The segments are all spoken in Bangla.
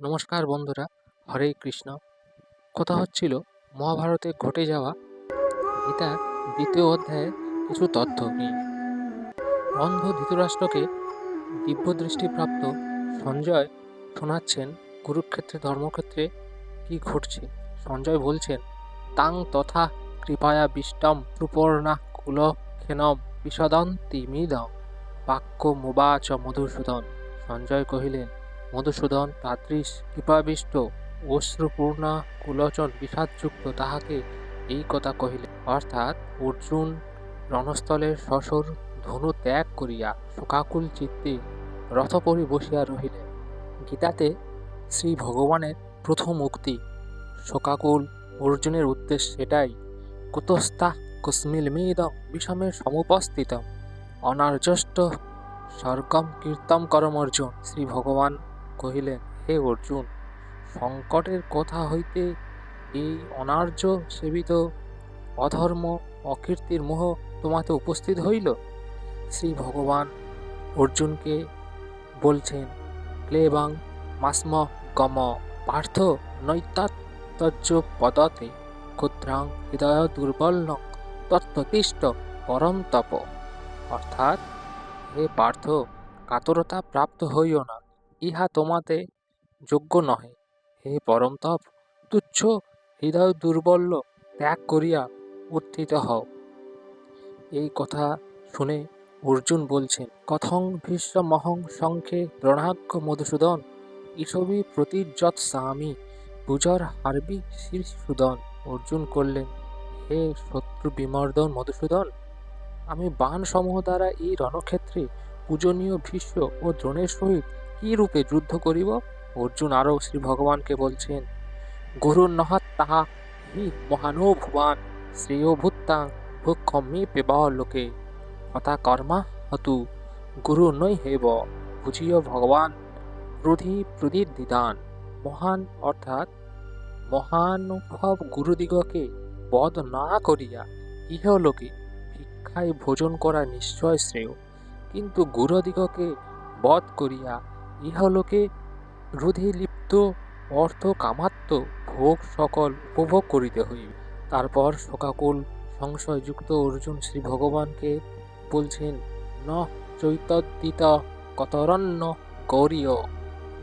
নমস্কার বন্ধুরা, হরে কৃষ্ণ। কথা হচ্ছিল, মহাভারতে ঘটে যাওয়া গীতার দ্বিতীয় অধ্যায়ে কিছু তথ্য নিয়ে। অন্ধ ধৃতরাষ্ট্রকে দিব্যদৃষ্টিপ্রাপ্ত সঞ্জয় শোনাচ্ছেন, কুরুক্ষেত্রে, ধর্মক্ষেত্রে কি ঘটছে? সঞ্জয় বলছেন, তাং তথা কৃপায়া বিষ্টম সুপর্ণা কুলক্ষেনম বিশদন্তি মিদম বাক্য মুবাচ মধুসূদন। সঞ্জয় কহিলেন মধুসূদন তাদৃশ কৃপাবিষ্ট, অশ্রুপূর্ণা, কুলোচন বিষাদযুক্ত তাহাকে এই কথা কহিলেন। অর্থাৎ অর্জুন রণস্থলের শশর ধনু ত্যাগ করিয়া শোকাকুল চিত্তে রথপরি বসিয়া রহিলেন। গীতাতে শ্রী ভগবানের প্রথম উক্তি শোকাকুল অর্জুনের উদ্দেশ্য সেটাই। কুতস্তা কুস্মিলমিদম বিষমের সমুপস্থিতম। অনার্যষ্ট স্বর্গম কীর্তম করম অর্জুন। শ্রী ভগবান কহিলেন, হে অর্জুন, সংকটের কথা হইতে এই অনার্য সেবিত অধর্ম অকীর্তির মোহ তোমাতে উপস্থিত হইল? শ্রী ভগবান অর্জুনকে বলছেন, ক্লেবাং মাস্ম গম পার্থ নৈতাত্তর্য পদতে ক্ষুদ্রাং হৃদয় দুর্বল তত্ত্বতিষ্ঠ পরম তপ। অর্থাৎ, হে পার্থ, কাতরতা প্রাপ্ত হইও না। ইহা তোমাতে যোগ্য নহে। হে পরম তপ তুচ্ছ হৃদয় দুর্বল্য ত্যাগ করিয়া উত্থিত হও। এই কথা শুনে অর্জুন বলছেন, কথং ভীষ্মহং শঙ্খে রণাক্ষ মধুসূদন ঈশবি প্রতিযৎ স্বামী পূজার হারবি শ্রীসূদন। অর্জুন করলেন, হে শত্রু বিমর্দন মধুসূদন, আমি বাণ সমূহ দ্বারা এই রণক্ষেত্রে পূজনীয় ভীষ্ম ও দ্রোণের সহিত কি রূপে যুদ্ধ করিব? অর্জুন আরও শ্রী ভগবানকে বলছেন, গুরুর নহাত তাহা হি মহানুভবান শ্রেয় ভূত্তাং ভূক্ষমে পেব লোকে। হতা কর্মা হতু গুরু নৈ হেব বুঝিয় ভগবান প্রধি প্রদীর দিদান। মহান অর্থাৎ মহানুভব গুরুদিগকে বধ না করিয়া ইহলোকে ভিক্ষায় ভোজন করা নিশ্চয় শ্রেয়। কিন্তু গুরুদিগকে বধ করিয়া ইহলোকে রুধি লিপ্ত অর্থ কামাত্ম ভোগ সকল উপভোগ করিতে হইবে। তারপর শোকাকুল সংশয়যুক্ত অর্জুন শ্রী ভগবানকে বলছেন, ন চৈতদ্দিত কতরণ্য গৌরীয়,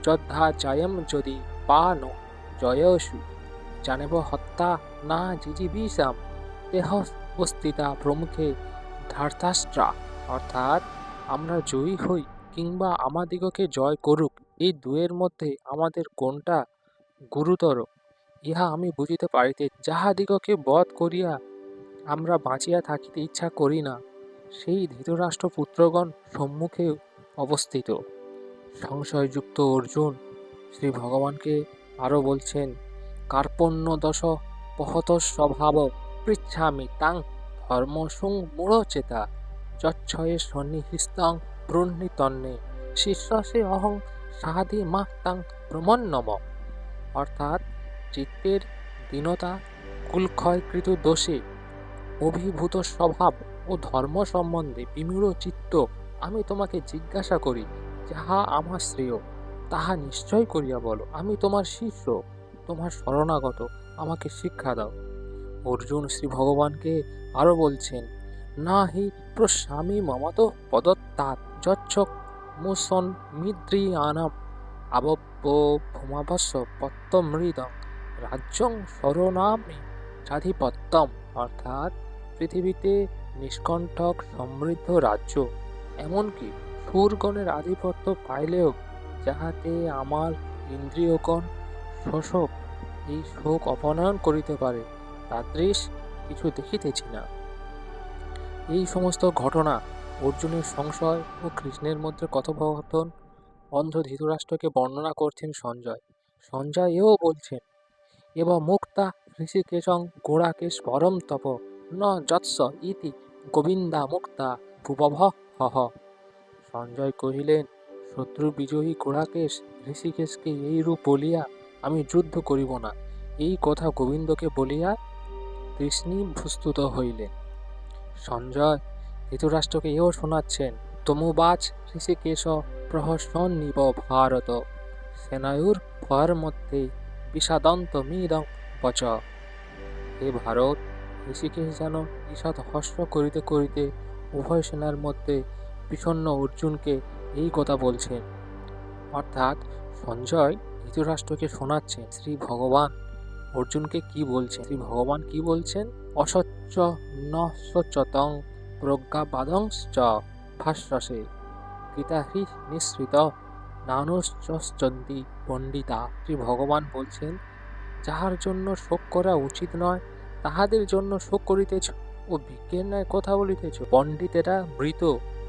যদ্ধা জয়ম যদি পান জয়সু। জানেব হত্যা না জিজিবিষাম দেহ উপস্থিতা প্রমুখে ধার্তাস্ত্রা অর্থাৎ আমরা জয়ী হই কিংবা আমাদিগকে জয় করুক, এই দুয়ের মধ্যে আমাদের কোনটা গুরুতর, ইহা আমি বুঝিতে পারিতে, যাহাদিগকে বধ করিয়া আমরা বাঁচিয়া থাকিতে ইচ্ছা করি না, সেই ধৃতরাষ্ট্র পুত্রগণ সম্মুখে অবস্থিত। সংশয়যুক্ত অর্জুন শ্রী ভগবানকে আরও বলছেন কার্পণ্য দশ পহত স্বভাব পৃচ্ছামি তাং ধর্মসুং মূঢ়চেতা যচ্ছয়ে সন্নিহিস্তং ব্রহ্ণিতন্নে শীর্ষসে অহং সাধি মা তাং প্রমন্নম। অর্থাৎ চিত্তের দীনতা কুলক্ষয়কৃত দোষে অভিভূত স্বভাব ও ধর্ম সম্বন্ধে বিমূঢ় চিত্ত আমি তোমাকে জিজ্ঞাসা করি, যাহা আমার শ্রেয়, তাহা নিশ্চয় করিয়া বলো, আমি তোমার শিষ্য। তোমার শরণাগত, আমাকে শিক্ষা দাও। অর্জুন শ্রী ভগবানকে আরও বলছেন না হি প্রস্বামী মমত পদত্তাৎ। যচ্ছ মুসন মিদ্রিয়ানাম আবব্য ভূমাবস্য পত্তমৃদং রাজ্যং শরণামে চাধিপত্যম। অর্থাৎ পৃথিবীতে নিষ্কণ্ঠক সমৃদ্ধ রাজ্য, এমনকি সুরগণের আধিপত্য পাইলেও যাহাতে আমার ইন্দ্রিয়গণ শোষক, এই শোক অপনয়ন করিতে পারে, তাদৃশ কিছু দেখিতেছি না। এই সমস্ত ঘটনা অর্জুনের সংশয় ও কৃষ্ণের মধ্যে কথোপকথন অন্ধ ধৃতরাষ্ট্রকে বর্ণনা করছেন সঞ্জয়। সঞ্জয় এও বলছেন, এব মুক্তা ঋষিকেশং গোড়াকেশ পরম তপ, ন যৎস ইতি গোবিন্দা মুক্তা ভুবভ হহ। সঞ্জয় কহিলেন, শত্রু বিজয়ী গোড়াকেশ ঋষিকেশকে এইরূপ বলিয়া আমি যুদ্ধ করিব না। এই কথা গোবিন্দকে বলিয়া কৃষ্ণী প্রস্তুত হইলেন। সঞ্জয় ধৃতরাষ্ট্রকে এও শোনাচ্ছেন, তমুবাচ ঋষিকেশ প্রহসন নিব ভারত। সেনায়ুর ভয়ের মধ্যে বিষাদন্ত মিদং বচ। হে ভারত, ঋষিকেশ যেন ঈষৎ হর্ষ করিতে করিতে উভয় সেনার মধ্যে বিষণ্ণ অর্জুনকে এই কথা বলছেন। অর্থাৎ সঞ্জয় ধৃতরাষ্ট্রকে শোনাচ্ছেন, শ্রী ভগবান, অর্জুনকে কি বলছেন? শ্রী ভগবান কি বলছেন? অসচ্চ ন সচ্চতং প্রজ্ঞাবাদংশ্চ ভাষ্যসে গীতাহি নিঃসৃত নানুশ্চন্তি পণ্ডিতা শ্রী ভগবান বলছেন, যাহার জন্য শোক করা উচিত নয়, তাহাদের জন্য শোক করিতেছ ও বিজ্ঞের ন্যায় কথা বলিতেছ। পণ্ডিতেরা মৃত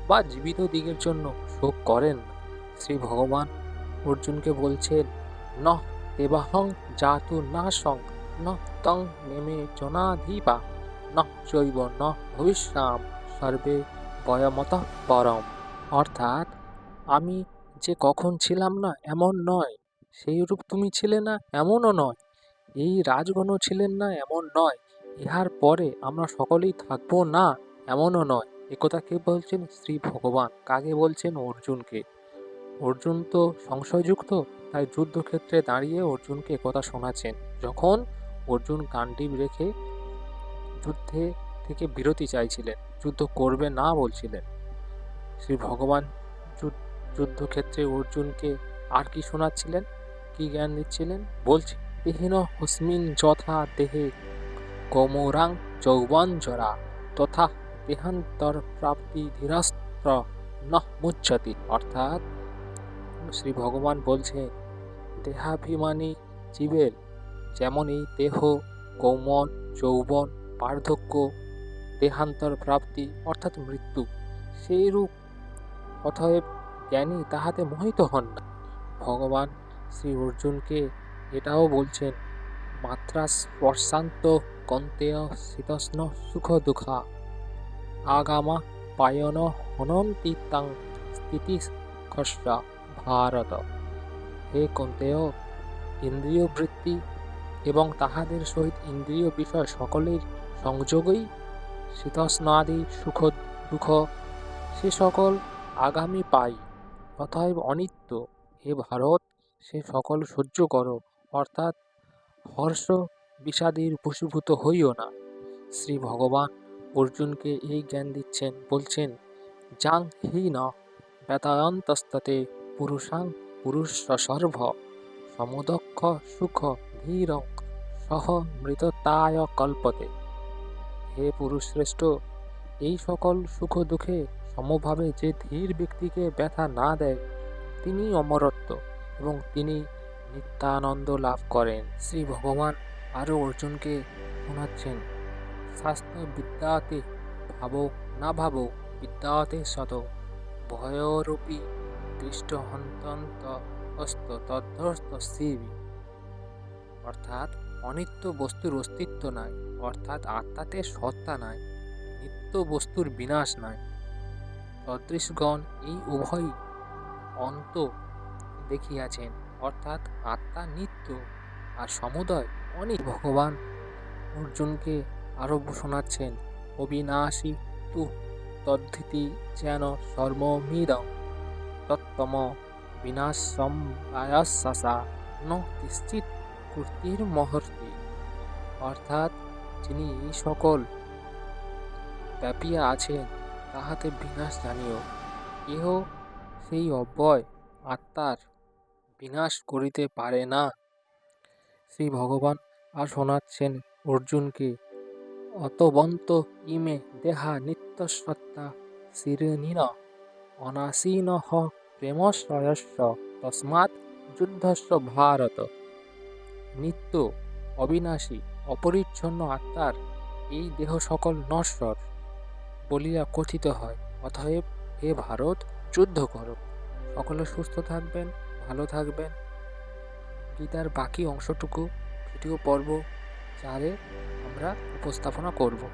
বা জীবিত দিগের জন্য শোক করেন। শ্রী ভগবান অর্জুনকে বলছেন, ন দেবাহং জাতু না সং ন তং নেমে জনাধিপা, ন চৈব ন ভবিষ্যাম। সর্বে বয়মত পরম। অর্থাৎ, আমি যে কখন ছিলাম না এমন নয় সেই রূপ তুমি ছিলে না এমনও নয়, এই রাজগণও ছিলেন না এমন নয়, ইহার পরে আমরা সকলেই থাকব না এমনও নয়। একথা কে বলছেন? শ্রী ভগবান। কাকে বলছেন? অর্জুনকে। অর্জুন তো সংশয়যুক্ত, তাই যুদ্ধক্ষেত্রে দাঁড়িয়ে অর্জুনকে একথা শোনাচ্ছেন। যখন অর্জুন গান্ডীব রেখে যুদ্ধে থেকে বিরতি চাইছিলেন, যুদ্ধ করবে না বলছিলেন। শ্রী ভগবান যুদ্ধক্ষেত্রে অর্জুনকে আর কি শোনাচ্ছিলেন? কি জ্ঞান দিচ্ছিলেন? বলছি, দেহিন হস্মিন যথা দেহে কৌমরাং যৌবন জরা, তথা দেহান্তর প্রাপ্তি ধীরাস্ত্র নহ অর্থাৎ শ্রী ভগবান বলছেন, দেহাভিমানী জীবের যেমন এই দেহ কৌমন যৌবন বার্ধক্য দেহান্তর প্রাপ্তি অর্থাৎ মৃত্যু, সেই রূপ অতএব জ্ঞানী তাহাতে মোহিত হন না। ভগবান শ্রী অর্জুনকে এটাও বলছেন মাত্রা স্পর্শান্ত কন্তেয় শীতস্ন সুখ দুঃখা আগামা পায়ন হনন্তি তাং স্থিতি খস্যা ভারত। হে কন্তেয় ইন্দ্রিয় বৃত্তি এবং তাহাদের সহিত ইন্দ্রিয় বিষয় সকলের সংযোগই শীতস্নাদি, সুখ, দুঃখ, সে সকল আগামী পাই। অতএব অনিত্য হে ভারত, সে সকল সহ্য করো। অর্থাৎ হর্ষ বিষাদের বশীভূত হইও না। শ্রী ভগবান অর্জুনকে এই জ্ঞান দিচ্ছেন, বলছেন যাং হি ন বেতায়ন্তস্ততে পুরুষাং পুরুষ সর্ব সমদক্ষ সুখ ধীর সহ মৃততায় কল্পতে হে পুরুষ শ্রেষ্ঠ এই সকল সুখ দুঃখে সমভাবে যে ধীর ব্যক্তিকে ব্যথা না দেয় তিনি অমরত্ব এবং তিনি নিত্যানন্দ লাভ করেন। শ্রী ভগবান আরও অর্জুনকে শোনাচ্ছেন, স্বাস্থ্য বিদ্যাতে ভাবো, না ভাবো, বিদ্যাতে শত ভয়রূপী দৃষ্টহন্তন্ত হস্ত তদ্ধস্ত শিবি অর্থাৎ অনিত্য বস্তুর অস্তিত্ব নাই, অর্থাৎ আত্মাতে সত্তা নাই, নিত্য বস্তুর বিনাশ নাই। সদৃশগণ এই উভয়ই অন্ত দেখিয়াছেন, অর্থাৎ আত্মা নিত্য আর সমুদয় অনেক ভগবান অর্জুনকে আরও শোনাচ্ছেন, অবিনাশী তু তদ্ধিতি যেন সর্বমিদং তত্তম বিনাশম আয়াসা ন নিশ্চিত কর্তির মহর্তি, অর্থাৎ যিনি সকল ব্যাপিয়া আছেন, তাহাতে বিনাশ জানিও। কেহ সেই অব্যয় আত্মার বিনাশ করিতে পারে না। শ্রী ভগবান আর শোনাচ্ছেন অর্জুনকে, অতবন্ত ইমে দেহা নিত্যসত্তা শিরনীন অনাসীন প্রেমশ্রয়স্য তস্মাৎ যুদ্ধস্য ভারত। নিত্য অবিনাশী, অপরিচ্ছন্ন আত্মার এই দেহ সকল নশ্বর বলিয়া কথিত হয়। অতএব হে ভারত, যুদ্ধ করো। সকলে সুস্থ থাকবেন, ভালো থাকবেন। গীতার বাকি অংশটুকু ভিডিও পর্ব চারে আমরা উপস্থাপনা করব।